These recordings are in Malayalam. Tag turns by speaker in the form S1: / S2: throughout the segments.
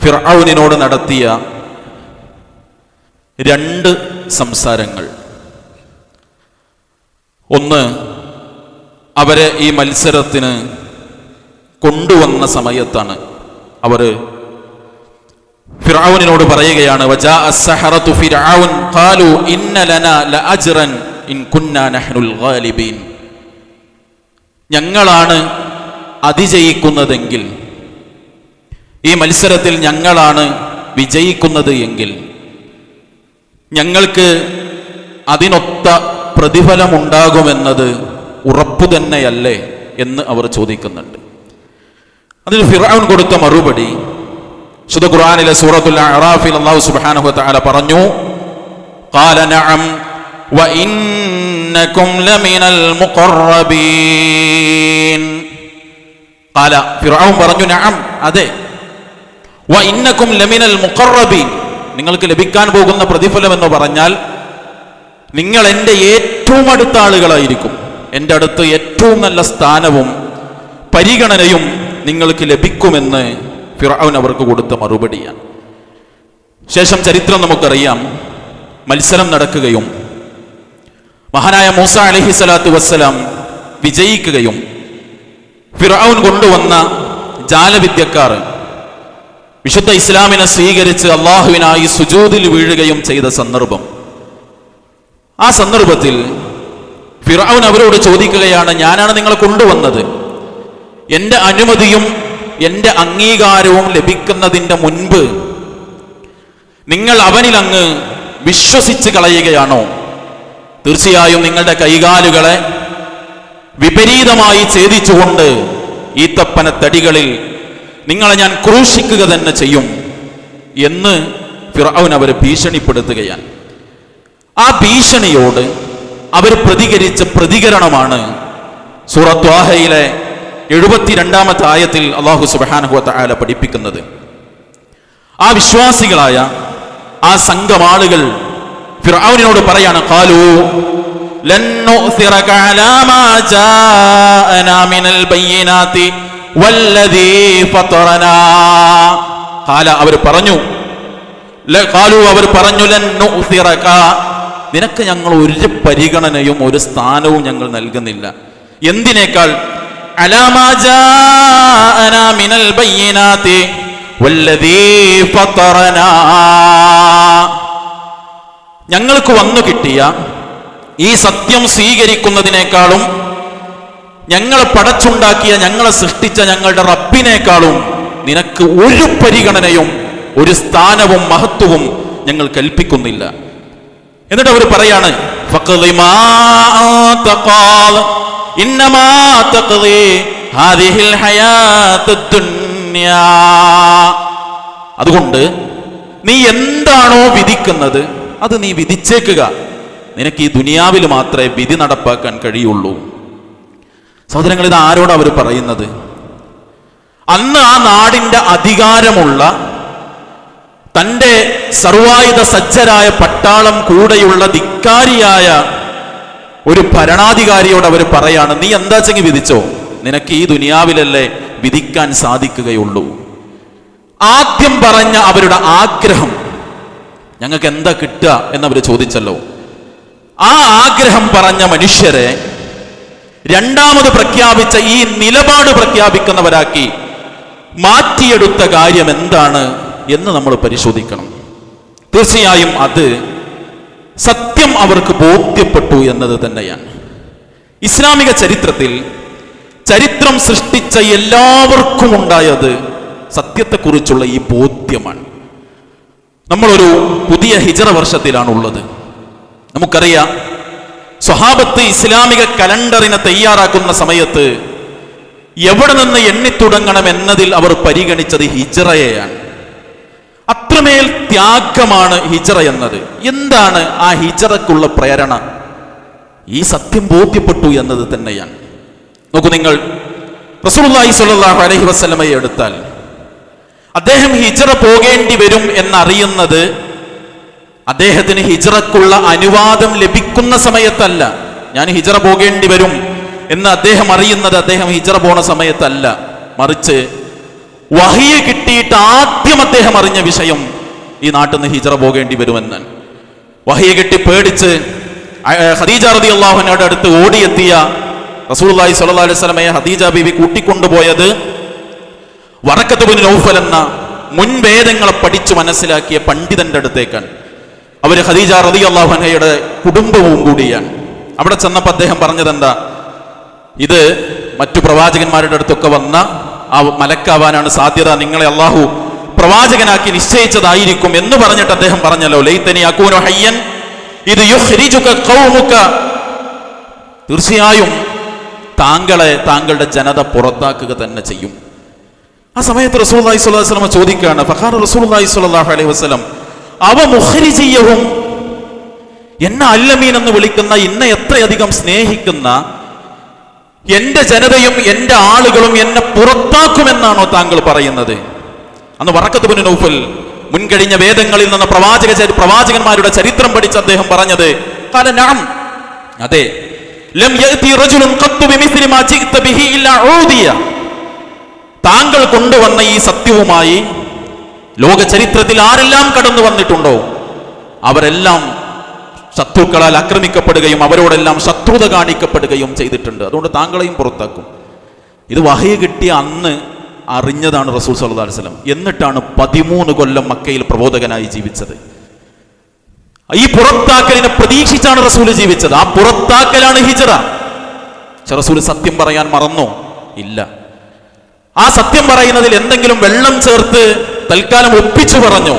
S1: ഫിറൌനിനോട് നടത്തിയ രണ്ട് സംസാരങ്ങൾ. ഒന്ന് അവരെ ഈ മത്സരത്തിന് കൊണ്ടുവന്ന സമയത്താണ് അവർ ഫിറാവുനോട് പറയുകയാണ് ഞങ്ങളാണ് അസ്സഹറത്തു ഈ മത്സരത്തിൽ ഞങ്ങളാണ് വിജയിക്കുന്നത് എങ്കിൽ ഞങ്ങൾക്ക് അതിനൊത്ത പ്രതിഫലമുണ്ടാകുമെന്നത് ഉറപ്പു തന്നെയല്ലേ എന്ന് അവർ ചോദിക്കുന്നുണ്ട്. അതിന് ഫിറാൻ കൊടുത്ത മറുപടി ശുദ്ധ ഖുർആനിലെ സൂറത്തുൽ അറാഫിൽ അള്ളാഹു സുബാനഹു വ തആല പറഞ്ഞു ഫിറഔൻ പറഞ്ഞു അതെ ലമിനൽ നിങ്ങൾക്ക് ലഭിക്കാൻ പോകുന്ന പ്രതിഫലം എന്ന് പറഞ്ഞാൽ നിങ്ങൾ എന്റെ ഏറ്റവും അടുത്ത ആളുകളായിരിക്കും. എന്റെ അടുത്ത് ഏറ്റവും നല്ല സ്ഥാനവും പരിഗണനയും നിങ്ങൾക്ക് ലഭിക്കുമെന്ന് ഫിറാവൻ അവർക്ക് കൊടുത്ത മറുപടിയാണ്. ശേഷം ചരിത്രം നമുക്കറിയാം. മത്സരം നടക്കുകയും മഹാനായ മൂസ അലഹി സ്വലാത്തു വസ്സലാം വിജയിക്കുകയും ഫിറാവുൻ കൊണ്ടുവന്ന ജാലവിദ്യക്കാർ വിശുദ്ധ ഇസ്ലാമിനെ സ്വീകരിച്ച് അള്ളാഹുവിനായി സുജൂതിൽ വീഴുകയും ചെയ്ത സന്ദർഭം. ആ സന്ദർഭത്തിൽ ഫിറാവുൻ അവരോട് ചോദിക്കുകയാണ് ഞാനാണ് നിങ്ങളെ കൊണ്ടുവന്നത്. എന്റെ അനുമതിയും എന്റെ അംഗീകാരവും ലഭിക്കുന്നതിന്റെ മുൻപ് നിങ്ങൾ അവനിൽ അങ്ങ് വിശ്വസിച്ച് കളയുകയാണോ? തീർച്ചയായും നിങ്ങളുടെ കൈകാലുകളെ വിപരീതമായി ഛേദിച്ചുകൊണ്ട് ഈത്തപ്പന തടികളിൽ നിങ്ങളെ ഞാൻ ക്രൂശിക്കുക തന്നെ ചെയ്യും എന്ന് ഫിറൌൻ അവരെ ഭീഷണിപ്പെടുത്തുകയാണ്. ആ ഭീഷണിയോട് അവർ പ്രതികരിച്ച പ്രതികരണമാണ് സൂറത്വാഹയിലെ എഴുപത്തിരണ്ടാമത്തെ ആയത്തിൽ അള്ളാഹു സുബാനഹുവത്ത ആല പഠിപ്പിക്കുന്നത്. ആ വിശ്വാസികളായ ആ സംഘം ആളുകൾ ഫിറൌനിനോട് പറയാണ് കാലു ലൻ അവർ പറഞ്ഞു. അവർ പറഞ്ഞു നിനക്ക് ഞങ്ങൾ ഒരു പരിഗണനയും ഒരു സ്ഥാനവും ഞങ്ങൾ നൽകുന്നില്ല. എന്തിനേക്കാൾ? ഞങ്ങൾക്ക് വന്നു കിട്ടിയ ഈ സത്യം സ്വീകരിക്കുന്നതിനേക്കാളും ഞങ്ങളെ പടച്ചുണ്ടാക്കിയ ഞങ്ങളെ സൃഷ്ടിച്ച ഞങ്ങളുടെ റബ്ബിനേക്കാളും നിനക്ക് ഒരു പരിഗണനയും ഒരു സ്ഥാനവും മഹത്വവും ഞങ്ങൾ കൽപ്പിക്കുന്നില്ല. എന്നിട്ട് അവർ പറയാണ്. അതുകൊണ്ട് നീ എന്താണോ വിധിക്കുന്നത് അത് നീ വിധിച്ചേക്കുക. നിനക്ക് ഈ ദുനിയാവിൽ മാത്രമേ വിധി നടപ്പാക്കാൻ കഴിയുള്ളൂ. സഹോദരങ്ങൾ ഇത് ആരോട് അവർ പറയുന്നത്? അന്ന് ആ നാടിന്റെ അധികാരമുള്ള തന്റെ സർവായുധ സജ്ജരായ പട്ടാളം കൂടെയുള്ള ധിക്കാരിയായ ഒരു ഭരണാധികാരിയോട് അവർ പറയാണ് നീ എന്താ ചെങ്ങി വിധിച്ചോ? നിനക്ക് ഈ ദുനിയാവിലല്ലേ വിധിക്കാൻ സാധിക്കുകയുള്ളൂ. ആദ്യം പറഞ്ഞ അവരുടെ ആഗ്രഹം ഞങ്ങൾക്ക് എന്താ കിട്ടുക എന്നവർ ചോദിച്ചല്ലോ. ആ ആഗ്രഹം പറഞ്ഞ മനുഷ്യരെ രണ്ടാമത് പ്രഖ്യാപിച്ച ഈ നിലപാട് പ്രഖ്യാപിക്കുന്നവരാക്കി മാറ്റിയെടുത്ത കാര്യം എന്താണ് എന്ന് നമ്മൾ പരിശോധിക്കണം. തീർച്ചയായും അത് സത്യം അവർക്ക് ബോധ്യപ്പെട്ടു എന്നത് തന്നെയാണ്. ഇസ്ലാമിക ചരിത്രത്തിൽ ചരിത്രം സൃഷ്ടിച്ച എല്ലാവർക്കും ഉണ്ടായത് സത്യത്തെക്കുറിച്ചുള്ള ഈ ബോധ്യമാണ്. നമ്മളൊരു പുതിയ ഹിജറ വർഷത്തിലാണുള്ളത്. നമുക്കറിയാം സ്വഹാബത്ത് ഇസ്ലാമിക കലണ്ടറിനെ തയ്യാറാക്കുന്ന സമയത്ത് എവിടെ നിന്ന് എണ്ണിത്തുടങ്ങണം എന്നതിൽ അവർ പരിഗണിച്ചത് ഹിജറയെയാണ്. അത്രമേൽ ത്യാഗമാണ് ഹിജറ എന്നത്. എന്താണ് ആ ഹിജറക്കുള്ള പ്രേരണ? ഈ സത്യം ബോധ്യപ്പെട്ടു എന്നത് തന്നെയാണ്. നോക്കൂ നിങ്ങൾ റസൂലുള്ളാഹി സ്വല്ലല്ലാഹു അലൈഹി വസല്ലമയെ എടുത്താൽ അദ്ദേഹം ഹിജറ പോകേണ്ടി വരും എന്നറിയുന്നത് അദ്ദേഹത്തിന് ഹിജറക്കുള്ള അനുവാദം ലഭിക്കുന്ന സമയത്തല്ല. ഞാൻ ഹിജറ പോകേണ്ടി വരും എന്ന് അദ്ദേഹം അറിയുന്നത് അദ്ദേഹം ഹിജറ പോണ സമയത്തല്ല. മറിച്ച് വഹിയ കിട്ടിയിട്ട് ആദ്യം അദ്ദേഹം അറിഞ്ഞ വിഷയം ഈ നാട്ടിൽ നിന്ന് ഹിജറ പോകേണ്ടി വരുമെന്ന് വഹിയ കിട്ടി പേടിച്ച് ഹദീജ റതി അള്ളാഹുനോട് അടുത്ത് ഓടിയെത്തിയ റസൂലുള്ളാഹി സല്ലാ അലൈഹി സ്വലമയെ ഹദീജ ബീവി കൂട്ടിക്കൊണ്ടുപോയത് വറക്കത്ത് ബിൻ നൗഫൽ എന്ന മുൻവേദങ്ങളെ പഠിച്ചു മനസ്സിലാക്കിയ പണ്ഡിതന്റെ അടുത്തേക്കാണ്. അവർ ഖദീജ റതി അള്ളാഹുഹയുടെ കുടുംബവും കൂടിയാണ്. അവിടെ ചെന്നപ്പോൾ അദ്ദേഹം പറഞ്ഞത് എന്താ ഇത് മറ്റു പ്രവാചകന്മാരുടെ അടുത്തൊക്കെ വന്ന ആ മലക്കാവാനാണ് സാധ്യത. നിങ്ങളെ അള്ളാഹു പ്രവാചകനാക്കി നിശ്ചയിച്ചതായിരിക്കും എന്ന് പറഞ്ഞിട്ട് അദ്ദേഹം പറഞ്ഞല്ലോ ലൈത്തനി അക്കൂനു ഹയ്യൻ ഇത് തീർച്ചയായും താങ്കളെ താങ്കളുടെ ജനത പുറത്താക്കുക തന്നെ ചെയ്യും. ആ സമയത്ത് റസൂൽ അലൈഹി വസ്ലമ ചോദിക്കുകയാണ് ഫഹാർ റസൂൽ റസൂലുള്ളാഹി സ്വല്ലല്ലാഹു അലൈഹി വസല്ലം അവ മുഹരിജീയവും എന്നെ അല്ലമീൻ എന്ന് വിളിക്കുന്ന എന്നെ എത്രയധികം സ്നേഹിക്കുന്ന എന്റെ ജനതയും എന്റെ ആളുകളും എന്നെ പുറത്താക്കുമെന്നാണോ താങ്കൾ പറയുന്നത്? അന്ന് വറക്കത്ത് പുനു നൗഫൽ മുൻകഴിഞ്ഞ വേദങ്ങളിൽ നിന്ന് പ്രവാചക പ്രവാചകന്മാരുടെ ചരിത്രം പഠിച്ച് അദ്ദേഹം പറഞ്ഞത്. അതെ താങ്കൾ കൊണ്ടുവന്ന ഈ സത്യവുമായി ലോക ചരിത്രത്തിൽ ആരെല്ലാം കടന്നു വന്നിട്ടുണ്ടോ? അവരെല്ലാം ശത്രുക്കളാൽ ആക്രമിക്കപ്പെടുകയും അവരോടെല്ലാം ശത്രുത കാണിക്കപ്പെടുകയും ചെയ്തിട്ടുണ്ട്. അതുകൊണ്ട് താങ്കളെയും പുറത്താക്കും. ഇത് വഹയ കിട്ടിയ അന്ന് അറിഞ്ഞതാണ് റസൂൽ സല്ലാ വസല്ലം. എന്നിട്ടാണ് പതിമൂന്ന് കൊല്ലം മക്കയിൽ പ്രബോധകനായി ജീവിച്ചത്. ഈ പുറത്താക്കലിനെ പ്രതീക്ഷിച്ചാണ് റസൂൽ ജീവിച്ചത്. ആ പുറത്താക്കലാണ് ഹിജറ. റസൂൽ സത്യം പറയാൻ മറന്നോ? ഇല്ല. ആ സത്യം പറയുന്നതിൽ എന്തെങ്കിലും വെള്ളം ചേർത്ത് തൽക്കാലം ഒപ്പിച്ചു പറഞ്ഞു.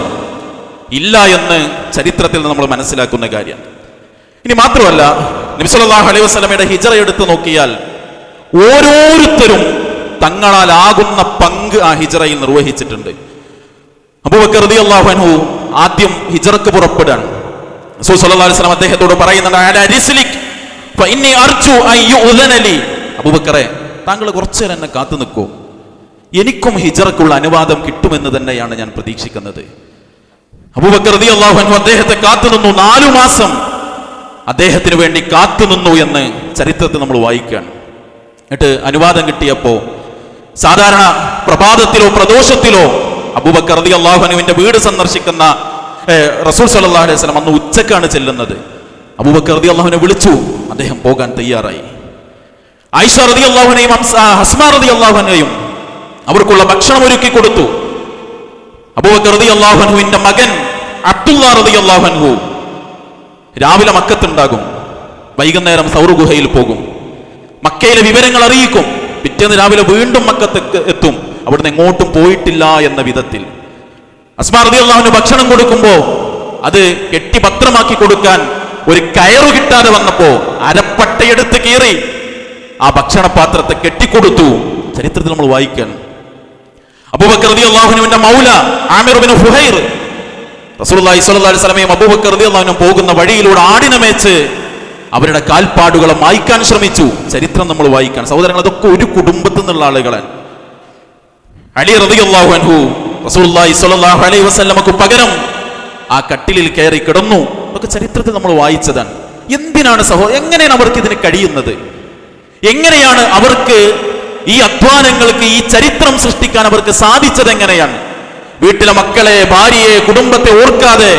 S1: ഇല്ല എന്ന് ചരിത്രത്തിൽ നമ്മൾ മനസ്സിലാക്കുന്ന കാര്യം. ഇനി മാത്രമല്ല നബിസല്ലാഹു അലൈഹി വസ്ലമയുടെ ഹിജറ എടുത്തു നോക്കിയാൽ ഓരോരുത്തരും തങ്ങളാൽ ആകുന്ന പങ്ക് ആ ഹിജറയിൽ നിർവഹിച്ചിട്ടുണ്ട്. അബൂബക്കർ അൻഹു ആദ്യം ഹിജറക്ക് പുറപ്പെടാണ് റസൂൽ സല്ലല്ലാഹു അലൈഹി വസല്ലം അദ്ദേഹത്തോട് പറയുന്നുണ്ട് "അലാ റിസ്ലിക് ഫഇന്നി അർജു അബൂബക്കറെ താങ്കൾ കുറച്ചു നേരം എന്നെ കാത്തു നിൽക്കൂ എനിക്കും ഹിജറക്കുള്ള അനുവാദം കിട്ടുമെന്ന് തന്നെയാണ് ഞാൻ പ്രതീക്ഷിക്കുന്നത്. അബൂബക്കർ അള്ളാഹു അദ്ദേഹത്തെ കാത്തുനിന്നു. നാലു മാസം അദ്ദേഹത്തിന് വേണ്ടി കാത്തുനിന്നു എന്ന് ചരിത്രത്തിൽ നമ്മൾ വായിക്കുകയാണ്. എന്നിട്ട് അനുവാദം കിട്ടിയപ്പോ സാധാരണ പ്രഭാതത്തിലോ പ്രദോഷത്തിലോ അബൂബക്കർ റതി അള്ളാഹുനുവിന്റെ വീട് സന്ദർശിക്കുന്ന റസൂൽ സല്ലല്ലാഹു അലൈഹി വസല്ലം അന്ന് ഉച്ചക്കാണ് ചെല്ലുന്നത്. അബൂബക്കർ റതി അള്ളാഹുനെ വിളിച്ചു. അദ്ദേഹം പോകാൻ തയ്യാറായി. ആയിഷ റതി അള്ളാഹുനെയും ഹസ്മ റതി അള്ളാഹുനെയും അവർക്കുള്ള ഭക്ഷണം ഒരുക്കി കൊടുത്തു. അബൂബക്കർ റതി അള്ളാഹുനുവിന്റെ മകൻ അബ്ദുള്ള റതി അള്ളാഹുൻഹു രാവിലെ മക്കത്തുണ്ടാകും. വൈകുന്നേരം സൗർ ഗുഹയിൽ പോകും. മക്കയിലെ വിവരങ്ങൾ അറിയിക്കും. പിറ്റേന്ന് രാവിലെ വീണ്ടും മക്കത്ത് എത്തും. അവിടുന്ന് എങ്ങോട്ടും പോയിട്ടില്ല എന്ന വിധത്തിൽ. അസ്മാ റതി അള്ളാഹുന് ഭക്ഷണം കൊടുക്കുമ്പോ അത് കെട്ടി പത്രമാക്കി കൊടുക്കാൻ ഒരു കയറു കിട്ടാതെ വന്നപ്പോ അരപ്പട്ടയെടുത്ത് കീറി ആ ഭക്ഷണപാത്രത്തെ കെട്ടിക്കൊടുത്തു. ചരിത്രത്തിൽ നമ്മൾ വായിക്കാൻ അബൂബക്കർ അൻഹുവിന്റെ മൗല ആമിർ ബിൻ ഫുഹൈർ. റസൂലുള്ളാഹി സ്വല്ലല്ലാഹു അലൈഹി വസല്ലമയും അബൂബക്കർ റളിയല്ലാഹു പോകുന്ന വഴിയിലൂടെ ആടിനെ മേച്ച് അവരുടെ കാൽപ്പാടുകളെ മായ്ക്കാൻ ശ്രമിച്ചു. ചരിത്രം നമ്മൾ വായിക്കാൻ സഹോദരങ്ങൾ അതൊക്കെ ഒരു കുടുംബത്തിൽ നിന്നുള്ള ആളുകളാണ് അലി റളിയല്ലാഹു അൻഹു റസൂലുള്ളാഹി സ്വല്ലല്ലാഹു അലൈഹി വസല്ലമക്ക് പകരം ആ കട്ടിലിൽ കയറി കിടന്നു. അതൊക്കെ ചരിത്രത്തിൽ നമ്മൾ വായിച്ചതാണ്. എന്തിനാണ് സഹോ എങ്ങനെയാണ് അവർക്ക് ഇതിന് കഴിയുന്നത്? എങ്ങനെയാണ് അവർക്ക് ഈ അധ്വാനങ്ങൾക്ക് ഈ ചരിത്രം സൃഷ്ടിക്കാൻ അവർക്ക് സാധിച്ചത് എങ്ങനെയാണ്? വീട്ടിലെ മക്കളെ ഭാര്യയെ കുടുംബത്തെ ഓർക്കാതെ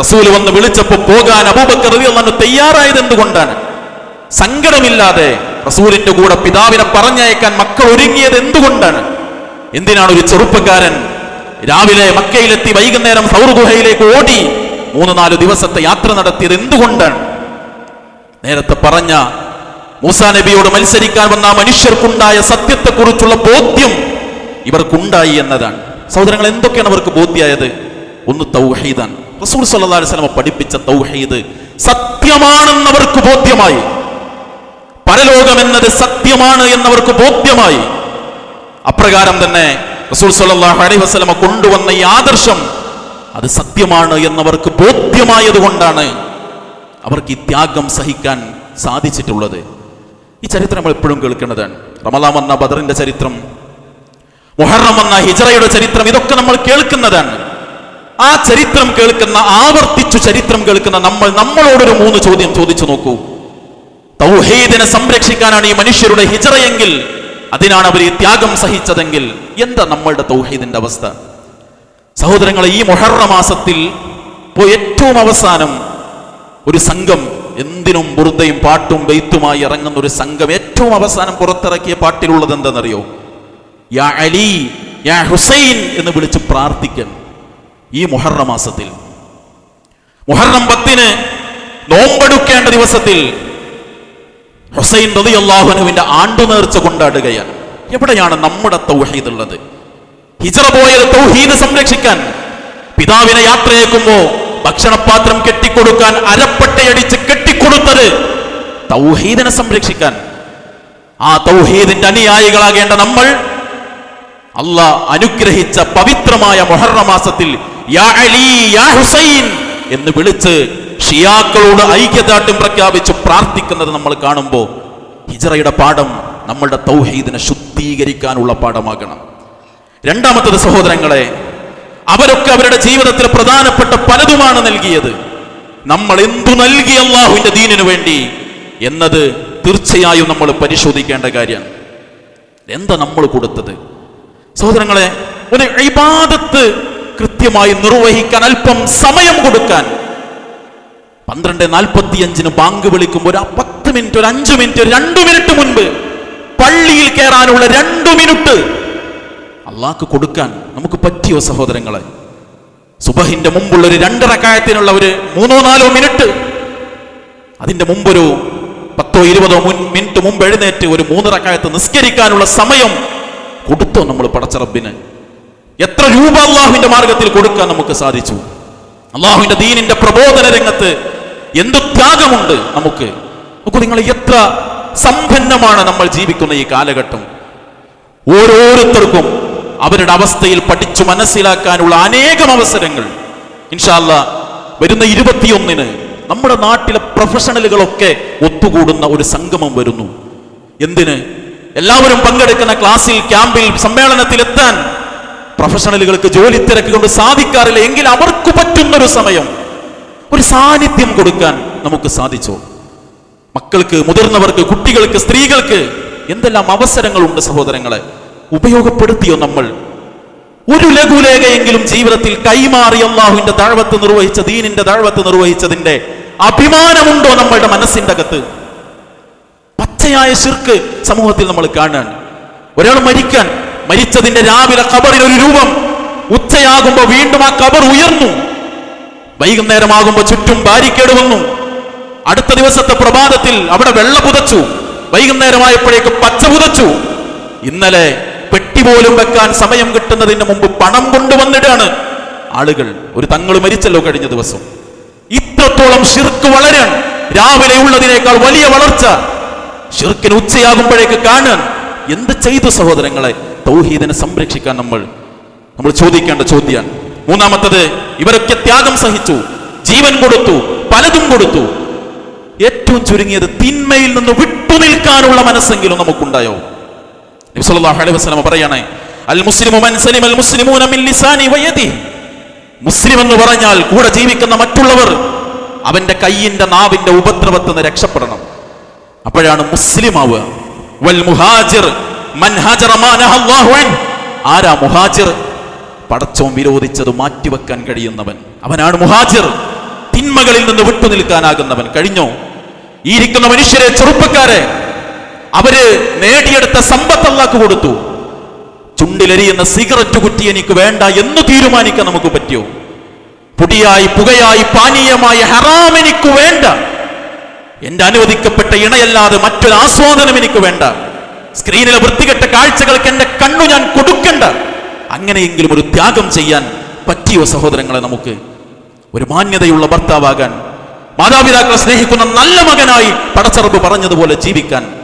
S1: റസൂൽ വന്ന് വിളിച്ചപ്പോ പോകാൻ അബൂബക്കർ റളിയല്ലാഹു തയ്യാറായത് എന്തുകൊണ്ടാണ്? സങ്കടമില്ലാതെ റസൂലിന്റെ കൂടെ പിതാവിനെ പറഞ്ഞയക്കാൻ മക്കൾ ഒരുങ്ങിയത് എന്തുകൊണ്ടാണ്? എന്തിനാണ് ഒരു ചെറുപ്പക്കാരൻ രാവിലെ മക്കയിലെത്തി വൈകുന്നേരം സൗർ ഗുഹയിലേക്ക് ഓടി മൂന്ന് നാല് ദിവസത്തെ യാത്ര നടത്തിയത് എന്തുകൊണ്ടാണ്? നേരത്തെ പറഞ്ഞ മൂസാ നബിയോട് മത്സരിക്കാൻ വന്ന മനുഷ്യർക്കുണ്ടായ സത്യത്തെക്കുറിച്ചുള്ള ബോധ്യം ഇവർക്കുണ്ടായി എന്നതാണ്. സഹോദരങ്ങൾ എന്തൊക്കെയാണ് അവർക്ക് ബോധ്യായത്? ഒന്ന് തൗഹീദാണ്. റസൂൽ അലൈഹി വസല്ലം പഠിപ്പിച്ച തൗഹീദ് സത്യമാണെന്നവർക്ക് ബോധ്യമായി. പരലോകം എന്നത് സത്യമാണ് എന്നവർക്ക് ബോധ്യമായി. അപ്രകാരം തന്നെ റസൂൽ സല്ലല്ലാഹു അലൈഹി വസല്ലമ കൊണ്ടുവന്ന ഈ ആദർശം അത് സത്യമാണ് എന്നവർക്ക് ബോധ്യമായത് കൊണ്ടാണ് അവർക്ക് ഈ ത്യാഗം സഹിക്കാൻ സാധിച്ചിട്ടുള്ളത്. ഈ ചരിത്രം നമ്മൾ എപ്പോഴും കേൾക്കുന്നതാണ് റമലാം എന്ന ബദറിന്റെ ചരിത്രം മൊഹറം എന്ന ഹിജറയുടെ ചരിത്രം ഇതൊക്കെ നമ്മൾ കേൾക്കുന്നതാണ്. ആ ചരിത്രം കേൾക്കുന്ന ആവർത്തിച്ചു ചരിത്രം കേൾക്കുന്ന നമ്മൾ നമ്മളോടൊരു മൂന്ന് ചോദ്യം ചോദിച്ചു നോക്കൂ. തൗഹീദിനെ സംരക്ഷിക്കാനാണ് ഈ മനുഷ്യരുടെ ഹിജറയെങ്കിൽ അതിനാണ് അവർ ഈ ത്യാഗം സഹിച്ചതെങ്കിൽ എന്താ നമ്മളുടെ തൗഹീദിന്റെ അവസ്ഥ? സഹോദരങ്ങളെ ഈ മൊഹറ മാസത്തിൽ ഇപ്പോൾ ഏറ്റവും അവസാനം ഒരു സംഘം എന്തിനും ബുറുദയും പാട്ടും ബെയ്ത്തുമായി ഇറങ്ങുന്ന ഒരു സംഘം ഏറ്റവും അവസാനം പുറത്തിറക്കിയ പാട്ടിലുള്ളത് എന്താണെന്നറിയോ? യാ അലി യാ ഹുസൈൻ എന്ന് വിളിച്ച് പ്രാർത്ഥിക്കണം ഈ മുഹറ മാസത്തിൽ. മുഹറം പത്തിന് നോമ്പെടുക്കേണ്ട ദിവസത്തിൽ ഹുസൈൻ റതി അള്ളാഹുനുവിന്റെ ആണ്ടു നേർച്ച കൊണ്ടാടുകയാണ്. എവിടെയാണ് നമ്മുടെ തൗഹീദ് ഉള്ളത്? ഹിജറ പോയത് തൗഹീദ് സംരക്ഷിക്കാൻ പിതാവിനെ യാത്രയേക്കുമ്പോ ഭക്ഷണപാത്രം കെട്ടിക്കൊടുക്കാൻ അരപ്പട്ടയടിച്ച് കെട്ടിക്കൊടുത്തത് തൗഹീദിനെ സംരക്ഷിക്കാൻ. ആ തൗഹീദിന്റെ അനുയായികളാകേണ്ട നമ്മൾ അള്ളാഹ് അനുഗ്രഹിച്ച പവിത്രമായ മൊഹറമാസത്തിൽ എന്ന് വിളിച്ച് ഷിയാക്കളോട് ഐക്യദാർഢ്യം പ്രഖ്യാപിച്ച് പ്രാർത്ഥിക്കുന്നത് നമ്മൾ കാണുമ്പോൾ ഹിജറയുടെ പാഠം നമ്മളുടെ തൗഹീദിനെ ശുദ്ധീകരിക്കാനുള്ള പാഠമാകണം. രണ്ടാമത്തത് സഹോദരങ്ങളെ അവരൊക്കെ അവരുടെ ജീവിതത്തിൽ പ്രധാനപ്പെട്ട പലതുമാണ് നൽകിയത്. നമ്മൾ എന്തു നൽകി അള്ളാഹുവിന്റെ ദീനിനു വേണ്ടി എന്നത് തീർച്ചയായും നമ്മൾ പരിശോധിക്കേണ്ട കാര്യമാണ് എന്താ നമ്മൾ കൊടുത്തത്? സഹോദരങ്ങളെ ഒരു ഇബാദത്ത് കൃത്യമായി നിർവഹിക്കാൻ അല്പം സമയം കൊടുക്കാൻ. പന്ത്രണ്ട് നാൽപ്പത്തിയഞ്ചിന് ബാങ്ക് വിളിക്കുമ്പോൾ ഒരു പത്ത് മിനിറ്റ് ഒരു അഞ്ചു മിനിറ്റ് ഒരു രണ്ടു മിനിറ്റ് മുൻപ് പള്ളിയിൽ കയറാനുള്ള രണ്ടു മിനിറ്റ് അള്ളാഹ്ക്ക് കൊടുക്കാൻ നമുക്ക് പറ്റിയോ സഹോദരങ്ങളെ? സുബഹിന്റെ മുമ്പുള്ള ഒരു രണ്ടര കായത്തിനുള്ള ഒരു മൂന്നോ നാലോ മിനിറ്റ്. അതിന്റെ മുമ്പൊരു പത്തോ ഇരുപതോ മുൻ മിനിറ്റ് മുമ്പ് എഴുന്നേറ്റ് ഒരു മൂന്നരക്കായത്ത് നിസ്കരിക്കാനുള്ള സമയം കൊടുത്തോ നമ്മൾ പടച്ചറബിന് എത്ര രൂപ അള്ളാഹുവിന്റെ മാർഗത്തിൽ കൊടുക്കാൻ നമുക്ക് സാധിച്ചു. അള്ളാഹുവിന്റെ ദീനിന്റെ പ്രബോധന രംഗത്ത് എന്ത് ത്യാഗമുണ്ട് നമുക്ക്? നമുക്ക് നിങ്ങൾ എത്ര സമ്പന്നമാണ് നമ്മൾ ജീവിക്കുന്ന ഈ കാലഘട്ടം. ഓരോരുത്തർക്കും അവരുടെ അവസ്ഥയിൽ പഠിച്ചു മനസ്സിലാക്കാനുള്ള അനേകം അവസരങ്ങൾ. ഇൻഷാല്ല വരുന്ന ഇരുപത്തിയൊന്നിന് നമ്മുടെ നാട്ടിലെ പ്രൊഫഷണലുകളൊക്കെ ഒത്തുകൂടുന്ന ഒരു സംഗമം വരുന്നു. എന്തിന്? എല്ലാവരും പങ്കെടുക്കുന്ന ക്ലാസ്സിൽ ക്യാമ്പിൽ സമ്മേളനത്തിൽ എത്താൻ പ്രൊഫഷണലുകൾക്ക് ജോലി തിരക്ക് കൊണ്ട് സാധിക്കാറില്ല എങ്കിൽ അവർക്ക് പറ്റുന്ന ഒരു സമയം ഒരു സാന്നിധ്യം കൊടുക്കാൻ നമുക്ക് സാധിച്ചോ? മക്കൾക്ക് മുതിർന്നവർക്ക് കുട്ടികൾക്ക് സ്ത്രീകൾക്ക് എന്തെല്ലാം അവസരങ്ങളുണ്ട് സഹോദരങ്ങളെ? ഉപയോഗപ്പെടുത്തിയോ നമ്മൾ? ഒരു ലഘുലേഖയെങ്കിലും ജീവിതത്തിൽ കൈമാറി അള്ളാഹുവിന്റെ താഴ്വത്ത് നിർവഹിച്ച ദീനിന്റെ താഴ്വത്ത് നിർവഹിച്ചതിന്റെ അഭിമാനമുണ്ടോ നമ്മളുടെ മനസ്സിന്റെ അകത്ത്? പച്ചയായ ശിർക്ക് സമൂഹത്തിൽ നമ്മൾ കാണാൻ. ഒരാൾ മരിക്കാൻ മരിച്ചതിന്റെ രാവിലെ കബറിൽ ഒരു രൂപം ഉച്ചയാകുമ്പോ വീണ്ടും ആ കബർ ഉയർന്നു. വൈകുന്നേരമാകുമ്പോ ചുറ്റും ബാരിക്കേട് വന്നു. അടുത്ത ദിവസത്തെ പ്രഭാതത്തിൽ അവിടെ വെള്ള പുതച്ചു. വൈകുന്നേരമായപ്പോഴേക്ക് പച്ച പുതച്ചു. ഇന്നലെ പെട്ടി പോലും വെക്കാൻ സമയം കിട്ടുന്നതിന് മുമ്പ് പണം കൊണ്ടുവന്നിടാണ് ആളുകൾ. ഒരു തങ്ങൾ മരിച്ചല്ലോ കഴിഞ്ഞ ദിവസം. ഇത്രത്തോളം ഷിർക്ക് വളരാൻ രാവിലെ ഉള്ളതിനേക്കാൾ വലിയ വളർച്ച ഷിർക്കിന് ഉച്ചയാകുമ്പോഴേക്ക് കാണാൻ. എന്ത് ചെയ്തു സഹോദരങ്ങളെ? തൗഹീദിനെ സംരക്ഷിക്കാൻ നമ്മൾ നമ്മൾ ചോദിക്കേണ്ട ചോദ്യമാണ് മൂന്നാമത്തത് ഇവരൊക്കെ ത്യാഗം സഹിച്ചു ജീവൻ കൊടുത്തു പലതും കൊടുത്തു. ഏറ്റവും ചുരുങ്ങിയത് തിന്മയിൽ നിന്ന് വിട്ടുനിൽക്കാനുള്ള മനസ്സെങ്കിലും നമുക്കുണ്ടായോ? അലൈഹി അൽ മുസ്ലിമു മൻ മുസ്ലിമൂന മിൻ ലിസാനി മുസ്ലിം എന്ന് പറഞ്ഞാൽ കൂടെ ജീവിക്കുന്ന മറ്റുള്ളവർ അവന്റെ കയ്യിന്റെ നാവിന്റെ ഉപദ്രവത്തിൽ നിന്ന് രക്ഷപ്പെടണം. അപ്പോഴാണ് മുസ്ലിം ആവുക. വൽ മുഹാജിർ മൻ ഹാജറ ആരാ വിരോധിച്ചത് മാറ്റിവെക്കാൻ കഴിയുന്നവൻ. അവനാണ് മുഹാജിർ. തിന്മകളിൽ നിന്ന് വിട്ടുനിൽക്കാനാകുന്നവൻ കഴിഞ്ഞോ? ഈ ഇരിക്കുന്ന മനുഷ്യരെ ചെറുപ്പക്കാരെ അവർ നേടിയെടുത്ത സമ്പത്ത് അള്ളാക്ക് കൊടുത്തു. ചുണ്ടിലെരിയുന്ന സിഗരറ്റ് കുറ്റി എനിക്ക് വേണ്ട എന്ന് തീരുമാനിക്കാൻ നമുക്ക് പറ്റിയോ പുടിയായി പുകയായി പാനീയമായി ഹറാം എനിക്ക് വേണ്ട. എന്റെ അനുവദിക്കപ്പെട്ട ഇണയല്ലാതെ മറ്റൊരു ആസ്വാദനം എനിക്ക് വേണ്ട. സ്ക്രീനിലെ വൃത്തികെട്ട കാഴ്ചകൾക്ക് എന്റെ കണ്ണു ഞാൻ കൊടുക്കണ്ട. അങ്ങനെയെങ്കിലും ഒരു ത്യാഗം ചെയ്യാൻ പറ്റിയോ സഹോദരങ്ങളെ നമുക്ക്? ഒരു മാന്യതയുള്ള ഭർത്താവാകാൻ മാതാപിതാക്കളെ സ്നേഹിക്കുന്ന നല്ല മകനായി പടച്ചറബ് പറഞ്ഞതുപോലെ ജീവിക്കാൻ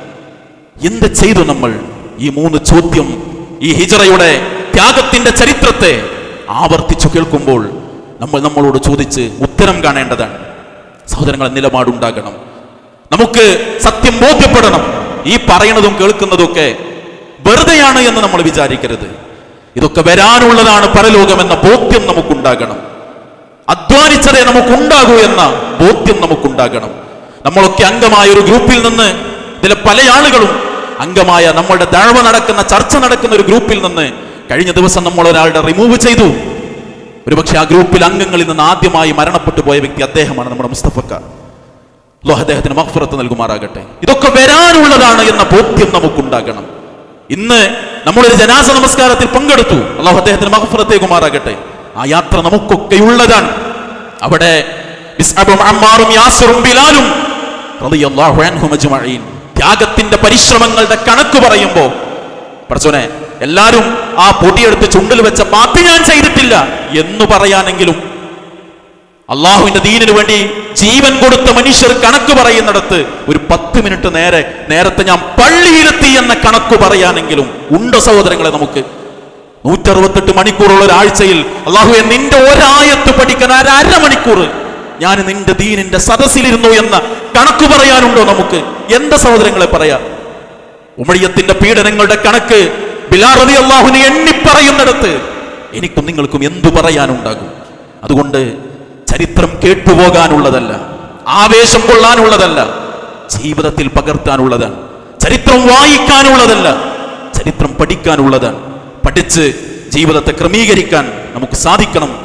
S1: എന്ത് ചെയ്തു നമ്മൾ ഈ മൂന്ന് ചോദ്യം ഈ ഹിജറയുടെ ത്യാഗത്തിന്റെ ചരിത്രത്തെ ആവർത്തിച്ചു കേൾക്കുമ്പോൾ നമ്മൾ നമ്മളോട് ചോദിച്ച് ഉത്തരം കാണേണ്ടതാണ്. സഹോദരങ്ങളെ നിലപാടുണ്ടാകണം. നമുക്ക് സത്യം ബോധ്യപ്പെടണം. ഈ പറയുന്നതും കേൾക്കുന്നതും ഒക്കെ വെറുതെയാണ് എന്ന് നമ്മൾ വിചാരിക്കരുത്. ഇതൊക്കെ വരാനുള്ളതാണ് പരലോകം എന്ന ബോധ്യം നമുക്കുണ്ടാകണം. അധ്വാനിച്ചതേ നമുക്കുണ്ടാകൂ എന്ന ബോധ്യം നമുക്കുണ്ടാകണം. നമ്മളൊക്കെ അംഗമായ ഒരു ഗ്രൂപ്പിൽ നിന്ന് ഇതിലെ പല ആളുകളും അംഗമായ നമ്മളുടെ ദഴവ നടക്കുന്ന ചർച്ച നടക്കുന്ന ഒരു ഗ്രൂപ്പിൽ നിന്ന് കഴിഞ്ഞ ദിവസം നമ്മൾ ഒരാളുടെ റിമൂവ് ചെയ്തു. ഒരുപക്ഷെ ആ ഗ്രൂപ്പിൽ അംഗങ്ങളിൽ നിന്ന് ആദ്യമായി മരണപ്പെട്ടു പോയ വ്യക്തി അദ്ദേഹമാണ് നമ്മുടെ മുസ്തഫക്ക. അള്ളാഹു അദ്ദേഹത്തിന് മഹ്ഫുറത്ത് നൽകുമാറാകട്ടെ. ഇതൊക്കെ വരാനുള്ളതാണ് എന്ന ബോധ്യം നമുക്കുണ്ടാകണം. ഇന്ന് നമ്മളൊരു ജനാസ നമസ്കാരത്തിൽ പങ്കെടുത്തു. അള്ളാഹു അദ്ദേഹത്തിന് മഹഫുറത്തേക്കുമാറാകട്ടെ ആ യാത്ര നമുക്കൊക്കെ ഉള്ളതാണ്. അവിടെ അമ്മാറും യാസിറും ബിലാലും റളിയല്ലാഹു ത്യാഗത്തിന്റെ പരിശ്രമങ്ങളുടെ കണക്ക് പറയുമ്പോൾ പറച്ചോനെ എല്ലാരും ആ പൊടിയെടുത്ത് ചുണ്ടിൽ വെച്ച ബാക്കി ഞാൻ ചെയ്തിട്ടില്ല എന്ന് പറയാനെങ്കിലും അള്ളാഹുവിന്റെ ദീനിനു വേണ്ടി ജീവൻ കൊടുത്ത മനുഷ്യർ കണക്ക് പറയുന്നിടത്ത് ഒരു പത്ത് മിനിറ്റ് നേരെ നേരത്തെ ഞാൻ പള്ളിയിലെത്തി എന്ന കണക്ക് പറയാനെങ്കിലും ഉണ്ടോ സഹോദരങ്ങളെ നമുക്ക്? നൂറ്ററുപത്തെട്ട് മണിക്കൂറുള്ള ഒരാഴ്ചയിൽ അള്ളാഹുവെ നിന്റെ ഒരായത്ത് പഠിക്കാൻ ഒരു അരമണിക്കൂർ ഞാൻ നിന്റെ ദീനിന്റെ സദസ്സിലിരുന്നു എന്ന് കണക്ക് പറയാനുണ്ടോ നമുക്ക്? എന്താ സഹോദരങ്ങളെ പറയാ? ഉമഴിയത്തിന്റെ പീഡനങ്ങളുടെ കണക്ക് ബിലാറതി എണ്ണി എണ്ണിപ്പറയുന്നിടത്ത് എനിക്കും നിങ്ങൾക്കും എന്തു പറയാനുണ്ടാകും? അതുകൊണ്ട് ചരിത്രം കേട്ടുപോകാനുള്ളതല്ല ആവേശം കൊള്ളാനുള്ളതല്ല ജീവിതത്തിൽ പകർത്താനുള്ളതാണ് ചരിത്രം വായിക്കാനുള്ളതല്ല ചരിത്രം പഠിക്കാനുള്ളതാണ് പഠിച്ച് ജീവിതത്തെ ക്രമീകരിക്കാൻ നമുക്ക് സാധിക്കണം.